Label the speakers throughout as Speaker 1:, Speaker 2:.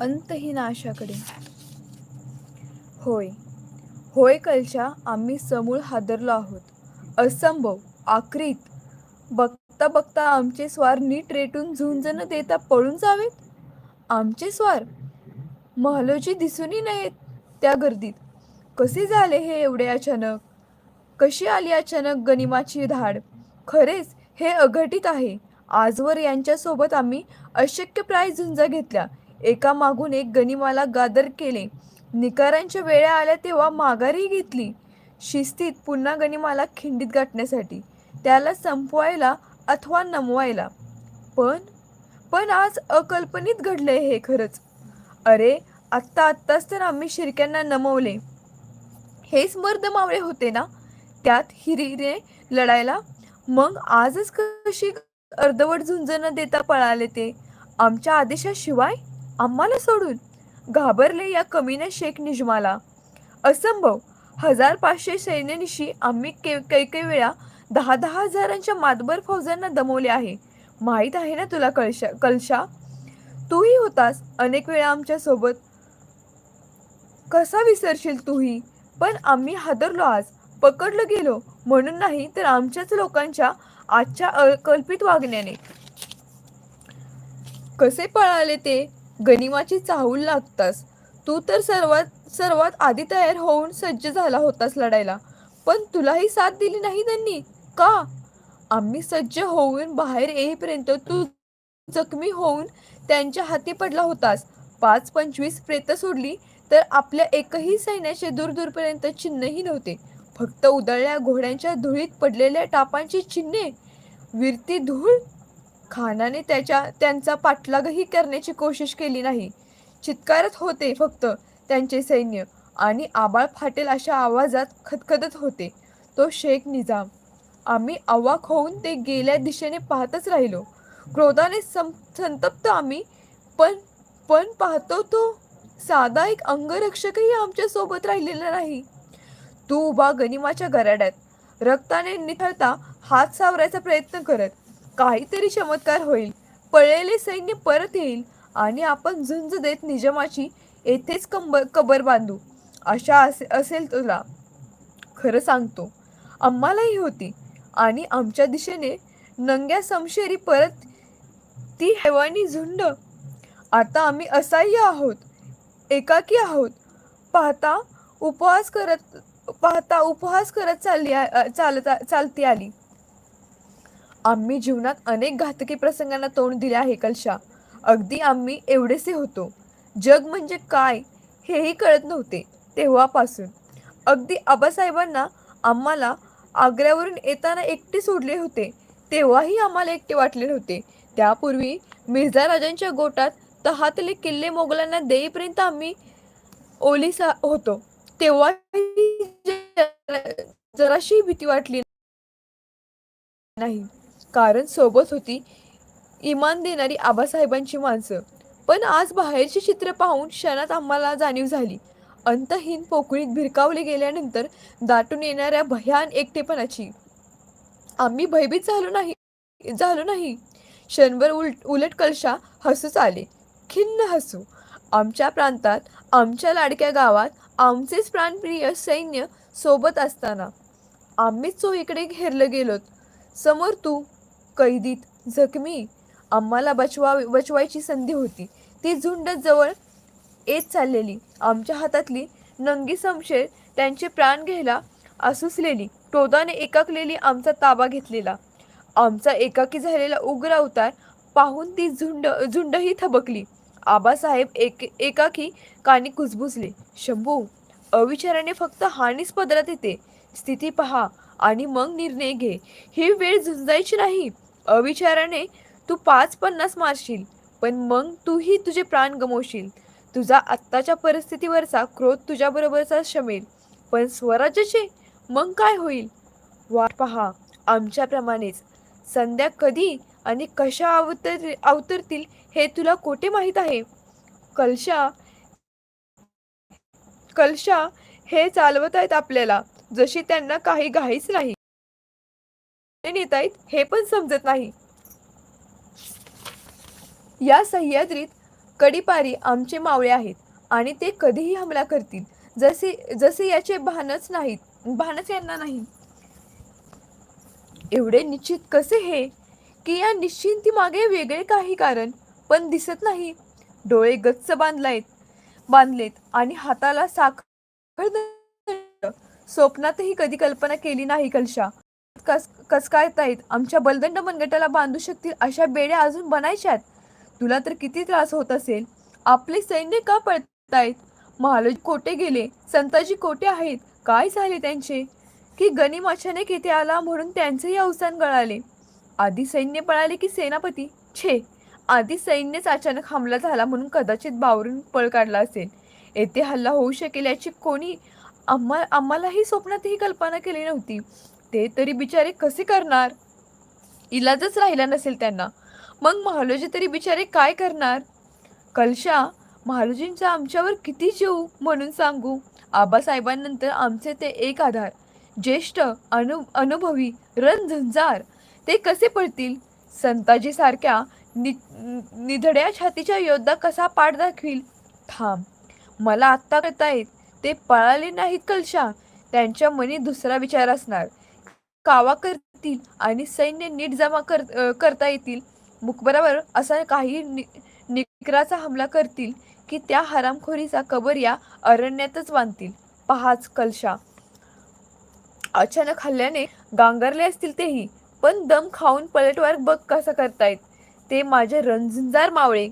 Speaker 1: अंतहीन आशाकडे होय होय कलच्या आम्ही समूळ हादरलो आहोत. असंभव आक्रीत. बघता बघता आमचे स्वार नीट रेटून झुंज न देता पळून जावेत? आमचे स्वार? महलोजी दिसूनही नाहीत त्या गर्दीत. कसे झाले हे एवढे अचानक? कशी आली अचानक गनिमाची धाड? खरेच हे अघटित आहे. आजवर यांच्यासोबत आम्ही अशक्यप्राय झुंजा घेतल्या. एका मागून एक गनिमाला गादर केले. निकारांच्या वेळा आल्या तेव्हा माघारी घेतली. शिस्तीत पुन्हा गनिमाला खिंडीत गाठण्यासाठी. त्याला संपवायला अथवा नमवायला. पण पण आज अकल्पनित घडलंय हे खरंच. अरे आत्ता आत्ताच तर आम्ही शिरक्यांना नमवले. हेच मर्द मावळे होते ना? त्यात हिरीने लढायला. मग आजच कशी अर्धवट झुंज न देता पळाले ते? आमच्या आदेशाशिवाय? आम्हाला सोडून घाबरले या कमीने शेख निजमाला. असंभव हजार पाचशे सैन्यानिशी आम्ही के काही काही वेळा दहा दहा हजारांच्या मातबर फौजांना दमवले आहे. माहीत आहे ना तुला कळशा कलशा? तूही होतास अनेक वेळा आमच्यासोबत कसा विसरशील तूही? पण आम्ही हादरलो आज. पकडलं गेलो. म्हणून नाही तर आमच्याच लोकांच्या आजच्या अकल्पित वागण्याने. कसे पळाले ते? गनिमाची चाहूल लागतास. तू तर सर्वात सर्वात आधी तयार होऊन सज्ज झाला होतास लढायला. पण तुलाही साथ दिली नाही त्यांनी का? आम्ही सज्ज होऊन बाहेर येईपर्यंत तू जखमी होऊन त्यांच्या हाती पडला होतास. पाच पंचवीस प्रेत सोडली तर आपल्या एकही सैन्याचे दूरदूरपर्यंत चिन्हही नव्हते. फक्त उदळल्या घोड्यांच्या धुळीत पडलेल्या टापांची चिन्हे. विरती धूळ? खानाने त्याच्या त्यांचा पाठलागही करण्याची कोशिश केली नाही. चित्कारत होते फक्त त्यांचे सैन्य आणि आबाळ फाटेल अशा आवाजात खदखदत होते. तो शेख निजाम आम्ही अवाक होऊन ते गेल्या दिशेने पाहतच राहिलो. क्रोधाने सं संतप्त आम्ही पण पण पाहतो तो साधा एक अंगरक्षकही आमच्यासोबत राहिलेला नाही. तू उभा गनिमाच्या गराड्यात रक्ताने निथळता हात सावरायचा प्रयत्न करत काहीतरी चमत्कार होईल. पळलेले सैन्य परत येईल आणि आपण झुंज देत निजामाची येथेच कंबर कबर बांधू. अशा असे असेल तुला. खरं सांगतो. आम्हालाही होती. आणि आमच्या दिशेने नंग्या समशेरी परत ती हैवानी झुंड. आता आम्ही असह्य आहोत. एकाकी आहोत. पाहता उपवास करत पाहता उपहास करत चालली आ- चालती आली. आम्ही जीवनात अनेक घातकी प्रसंगांना तोंड दिले आहे कलशा. अगदी आम्ही एवढेसे होतो. जग म्हणजे काय हेही कळत नव्हते तेव्हापासून. अगदी आबासाहेबांना आम्हाला आग्र्यावरून येताना एकटे सोडले होते तेव्हाही आम्हाला एकटे वाटले नव्हते. त्यापूर्वी मिर्झा राजांच्या गोटात तहातले किल्ले मोगलांना देईपर्यंत आम्ही ओलिसा होतो. तेव्हाही जराशी भीती वाटली नाही. कारण सोबत होती. इमान देणारी आबासाहेबांची माणसं. पण आज बाहेरचे चित्र पाहून क्षणात आम्हाला जाणीव झाली. अंतहीन पोकळीत भिरकावले गेल्यानंतर दाटून येणाऱ्या भयान एकटेपणाची. आम्ही भयभीत झालो नाही झालो नाही. क्षणभर उलट उलट कलशा हसूच आले. खिन्न हसू. आमच्या प्रांतात आमच्या लाडक्या गावात आमचेच प्राणप्रिय सैन्य सोबत असताना आम्हीच चोहीकडे घेरलं गेलोत. समोर तू कैदीत जखमी आम्हाला बचवा बचवायची संधी होती. ती झुंड जवळ येत चाललेली. आमच्या हातातली नंगी समशेर त्यांचे प्राण घ्यायला आसुसलेली. टोदाने एकाकलेली आमचा ताबा घेतलेला. आमचा एकाकी झालेला उग्र अवतार पाहून ती झुंड झुंडही थबकली. आबासाहेब एक एकाकी कानी कुजबुजले. शंभू अविचाराने फक्त हानीच पदरात येते. स्थिती पहा आणि मग निर्णय घे. ही वेळ झुंजायची नाही. अविचाराने तू पाच पन्नास मारशील पण मग तूही तुझे प्राण गमवशील. तुझा आत्ताच्या परिस्थितीवरचा क्रोध तुझ्याबरोबरचा शमेल पण स्वराज्याचे मग काय होईल? वाट पहा आमच्याप्रमाणेच. संध्या कधी आणि कशा अवतर अवतरतील हे तुला कोठे माहीत आहे? कलशा कलशा हे चालवत आहेत आपल्याला जशी त्यांना काही घाईच नाही. नेत आहेत हे पण समजत नाही. या सह्याद्रीत कडीपारी आमचे मावळे आहेत आणि ते कधीही हमला करतील जसे जसे याचे भानच नाहीत भानच यांना नाही. एवढे निश्चित कसे हे? की या निश्चिंती मागे वेगळे काही कारण पण दिसत नाही. डोळे गच्च बांधलायत बांधलेत आणि हाताला साखर स्वप्नातही कधी कल्पना केली नाही कलशा. कस कसकायतायत आमच्या बलदंड मनगटाला बांधू शकतील अशा बेड्या अजून बनायच्यात? तुला तर किती त्रास होत असेल? आपले सैन्य का पळतायत? महालोजी कोठे गेले? संताजी कोठे आहेत? काय झाले त्यांचे? की गनिम अचानक येथे आला म्हणून त्यांचेही अवसान गळाले. आधी सैन्य पळाले की सेनापती? छे! आधी सैन्यच अचानक हमला झाला म्हणून कदाचित बावरून पळ काढला असेल. येथे हल्ला होऊ शकेल याची कोणी आम्हा आम्हालाही स्वप्नातही कल्पना केली नव्हती. ते तरी बिचारे कसे करणार? इलाजच राहिला नसेल त्यांना. मग महालोजी तरी बिचारे काय करणार? कलशा महालोजींचा आमच्यावर किती जीव म्हणून सांगू? आबासाहेबांनंतर आमचे ते एक आधार. ज्येष्ठ अनु अनुभवी रणझंजार ते कसे पडतील संताजीसारख्या नि निधड्या छातीच्या योद्धा कसा पाठ दाखवील? थांब. मला आत्ता कळतायत. ते पळाले नाहीत कलशा. त्यांच्या मनी दुसरा विचार असणार. कावा करतील आणि सैन्य नीट जमा कर करता येतील. मुखबरावर असा काही नि निकराचा हमला करतील की त्या हरामखोरीचा कबर या अरण्यातच बांधतील. पहाच कलशा. अचानक हल्ल्याने गांगरले असतील तेही पण दम खाऊन पलटवार बघ कसं करतायत. ते माझे रणझुंजार मावळे.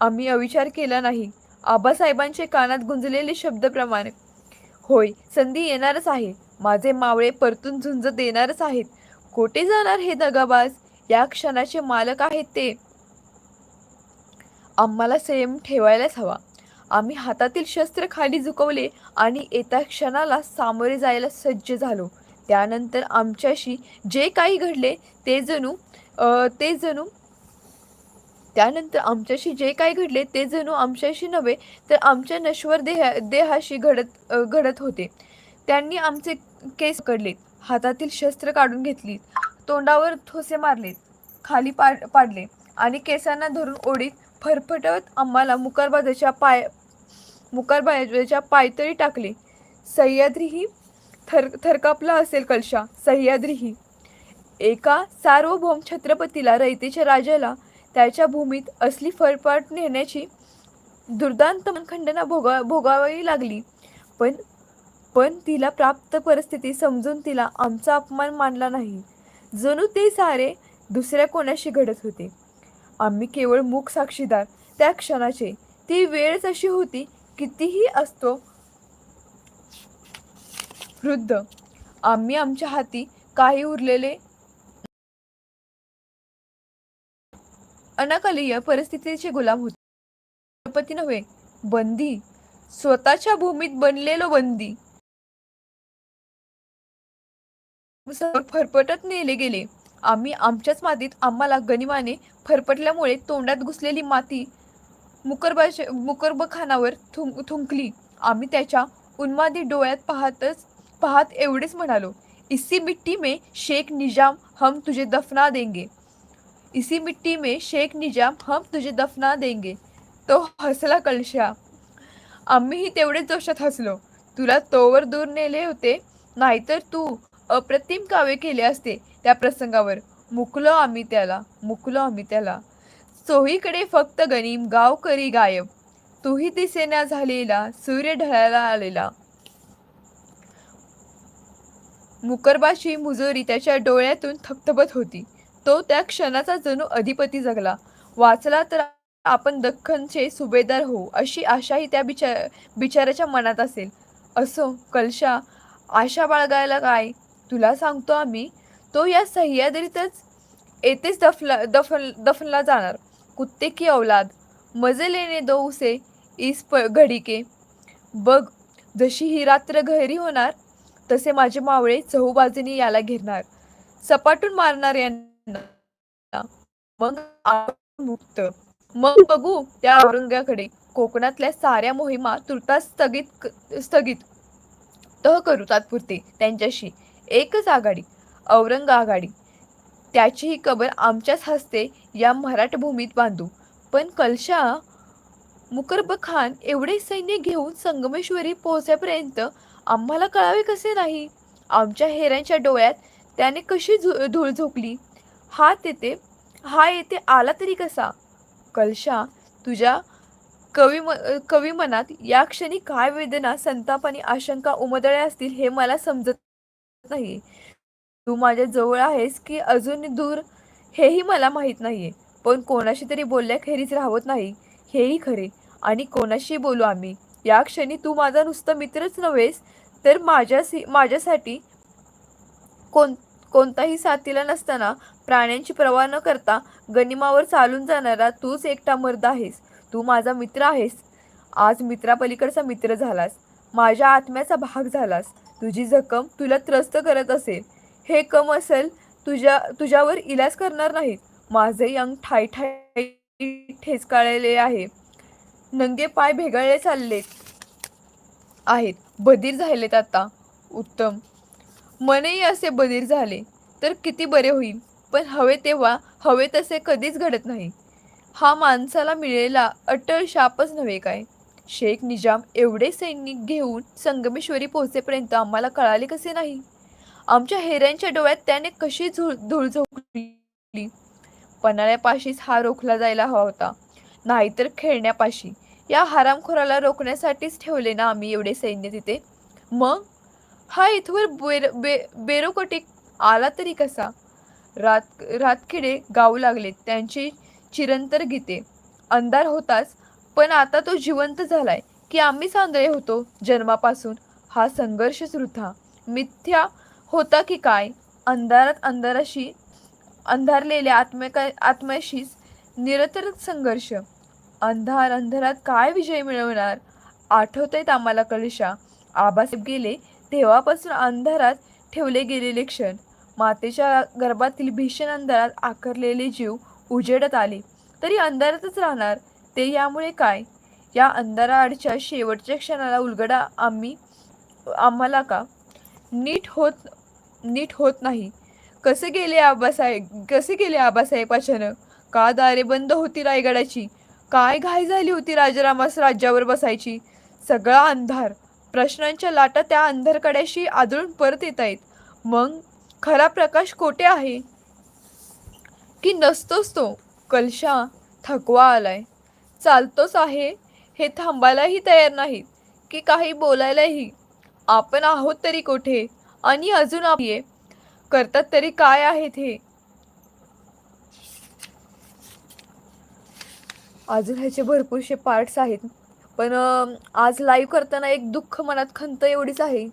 Speaker 1: आम्ही अविचार केला नाही. आबासाहेबांचे कानात गुंजलेले शब्दप्रमाणे. होय संधी येणारच आहे. माझे मावळे परतून झुंज देणारच आहेत. कोठे जाणार हे दगाबाज? या क्षणाचे मालक आहेत ते. आम्हाला संयम ठेवायलाच हवा. आम्ही हातातील शस्त्र खाली झुकवले आणि येत्या क्षणाला सामोरे जायला सज्ज झालो. त्यानंतर आमच्याशी जे काही घडले ते जणू ते जणू त्यानंतर आमच्याशी जे काही घडले ते जणू आमच्याशी नव्हे तर आमच्या नश्वर देहा देहाशी घडत घडत होते. त्यांनी आमचे केस पकडलेत. हातातील शस्त्र काढून घेतली तोंडावर ठोसे मारलेत. खाली पाड पाडले. आणि केसांना धरून ओढीत फरफटवत आम्हाला मुकारबाजाच्या पाय मुकारबाजाच्या पायतळी टाकले. सह्याद्रीही थर थरकापला असेल कलशा. सह्याद्रीही एका सार्वभौम छत्रपतीला रयतेच्या राजाला त्याच्या भूमीत असली फरफाट नेण्याची दुर्दांत खंडना भोगा भोगावी लागली. पण पण तिला प्राप्त परिस्थिती समजून तिला आमचा अपमान मानला नाही. जणू ते सारे दुसऱ्या कोणाशी घडत होते. आम्ही केवळ मूक साक्षीदार. त्या क्षणाचे. ती वेळच अशी होती कितीही असतो वृद्ध. आम्ही आमच्या हाती काही उरलेले अनाकलीय परिस्थितीचे गुलाम होते. नव्हे बंदी. स्वतःच्या भूमीत बनलेलो बंदी. फरफटत नेले गेले. आम्ही आमच्याच मातीत आम्हाला गनिमाने फरफटल्यामुळे तोंडात घुसलेली माती मुकरबाश मुकरबखानावर थुंक थुंकली. आम्ही त्याच्या उन्मादी डोळ्यात पाहतच पाहत एवढेच म्हणालो इसी मिट्टी में शेख निजाम हम तुझे दफना देंगे. इसी मिट्टी में शेख निजाम हम तुझे दफना देंगे. तो हसला कलशा. आम्हीही तेवढेच जोशात हसलो. तुला तोवर दूर नेले होते. नाहीतर तू अप्रतिम काव्य केले असते त्या प्रसंगावर. मुकलो आम्ही त्याला मुकलो आम्ही त्याला. चोहीकडे फक्त गनीम गावकरी गायब. तूही दिसेना झालेला सूर्य ढळायला आलेला. मुकरबाशी मुजोरी त्याच्या डोळ्यातून थपथपत होती. तो त्या क्षणाचा जणू अधिपती जगला. वाचला तर आपण दख्खनचे सुभेदार होऊ अशी आशाही त्या बिचार बिचाराच्या मनात असेल. असो कलशा आशा बाळगायला काय? तुला सांगतो आम्ही तो या सह्याद्रीतच येथेच दफला दफन दफनला जाणार. कुत्ते की औलाद मजे लेणे दो उसे इस प घडीके बघ जशी ही रात्र घरी होणार तसे माझे मावळे चहूबाजूनी याला घेरणार. सपाटून मारणार यांना. मग मुक्त. मग बघू त्या औरंगाकडे. कोकणातल्या साऱ्या मोहिमा तुर्तास स्थगित स्थगित. तह करू तात्पुरते त्यांच्याशी. एकच आघाडी औरंग आघाडी. त्याचीही कबर आमच्याच हस्ते या मराठभूमीत बांधू. पण कलशा मुकरब खान एवढे सैन्य घेऊन संगमेश्वरी पोहोचेपर्यंत आम्हाला कळावे कसे नाही? आमच्या हेऱ्यांच्या डोळ्यात त्याने कशी झु धूळ झोकली? हा तेथे हा येथे आला तरी कसा? कलशा तुझ्या कवी म कवी मनात या क्षणी काय वेदना संताप आणि आशंका उमदळ्या असतील हे मला समजत नाही तू माझ्या जवळ आहेस की अजून दूर हेही मला माहीत नाहीये. पण कोणाशी तरी बोलल्याखेरीज राहत नाही हेही खरे. आणि कोणाशी बोलू आम्ही? या क्षणी तू माझा नुसता मित्रच नव्हेस तर माझ्यासी माझ्यासाठी कोण कोणताही साथीला नसताना प्राण्यांची प्रवाह न करता गनिमावर चालून जाणारा तूच एकटा मर्द आहेस. तू माझा मित्र आहेस. आज मित्रापलीकडचा मित्र झालास. माझ्या आत्म्याचा भाग झालास. तुझी जखम तुला त्रस्त करत असेल. हे कम असेल तुझ्या तुझ्यावर इलाज करणार नाहीत. माझे अंग ठाय ठाय ठेचकाळलेले आहे. नंगे पाय भेगाळले चाललेत आहेत. बधीर झालेत आता. उत्तम. मनही असे बधीर झाले तर किती बरे होईल. पण हवे तेव्हा हवे तसे कधीच घडत नाही. हा माणसाला मिळेला अटळ शापच नव्हे काय? शेख निजाम एवढे सैनिक घेऊन संगमेश्वरी पोहोचेपर्यंत आम्हाला कळाले कसे नाही? आमच्या हेऱ्यांच्या डोळ्यात त्याने कशी झुळ धूळ झोकली? पन्हाळ्यापाशीच हा रोखला जायला हवा होता. नाहीतर खेळण्यापाशी. या हरामखोराला रोखण्यासाठीच ठेवले ना आम्ही एवढे सैन्य तिथे? मग? हा इथवर बेर बे बेरोकोटी आला तरी कसा? रात रातखेडे गाऊ लागले. त्यांची चिरंतर गीते. अंधार होताच पण आता तो जिवंत झालाय की आम्ही आंधळे होतो जन्मापासून. हा संघर्षच वृथा मिथ्या होता की काय? अंधारात अंधाराशी अंधारलेल्या आत्मका आत्म्याशीच निरतर संघर्ष. अंधार अंधारात काय विजय मिळवणार? आठवतायत आम्हाला कळशा आबासाहेब गेले तेव्हापासून अंधारात ठेवले गेलेले क्षण. मातेच्या गर्भातील भीषण अंधारात आकारलेले जीव उजेडत आले. तरी अंधारातच राहणार. ते यामुळे काय? या अंधाराआडच्या शेवटच्या क्षणाला उलगडा आम्ही आम्हाला का? नीट होत नीट होत नाही. कसे गेले आबासाहेब? कसे गेले आबासाहेब अचानक का दारे बंद होती रायगडाची? काय घाई झाली होती राजारामास राज्यावर बसायची? सगळा अंधार. प्रश्नांच्या लाटा त्या अंधारकड्याशी आदळून परत येत आहेत. मग खरा प्रकाश कोठे आहे? की नसतोच तो? कलशा थकवा आलाय. चालतोच आहे. हे थांबायलाही तयार नाहीत की काही बोलायलाही. आपण आहोत तरी कुठे? आणि अजून आपले करतात तरी काय आहेत हे? अजून ह्याचे भरपूरसे पार्ट्स आहेत. पण आज लाईव्ह करताना एक दुःख मनात खंत एवढीच आहे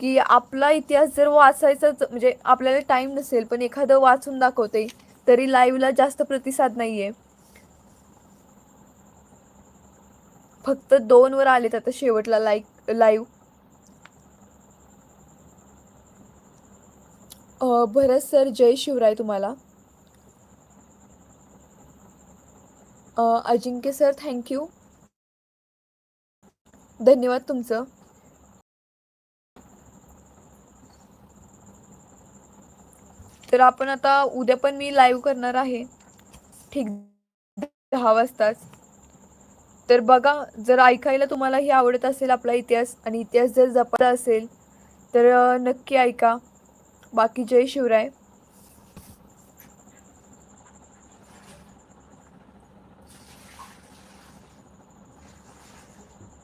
Speaker 1: की आपला इतिहास जर वाचायचाच म्हणजे आपल्याला टाईम नसेल पण एखादं वाचून दाखवते तरी लाईव्हला जास्त प्रतिसाद नाही आहे फक्त दोन वर आलेत आता शेवटला लाईक लाईव्ह भरत सर जय शिवराय तुम्हाला. अजिंक्य सर थँक्यू धन्यवाद तुमचं. तर आपण आता उद्या पण मी लाईव्ह करणार आहे. ठीक दहा वाजताच. तर बघा जर ऐकायला तुम्हाला हे आवडत असेल आपला इतिहास आणि इतिहास जर जपायचा असेल तर नक्की ऐका. बाकी जय शिवराय.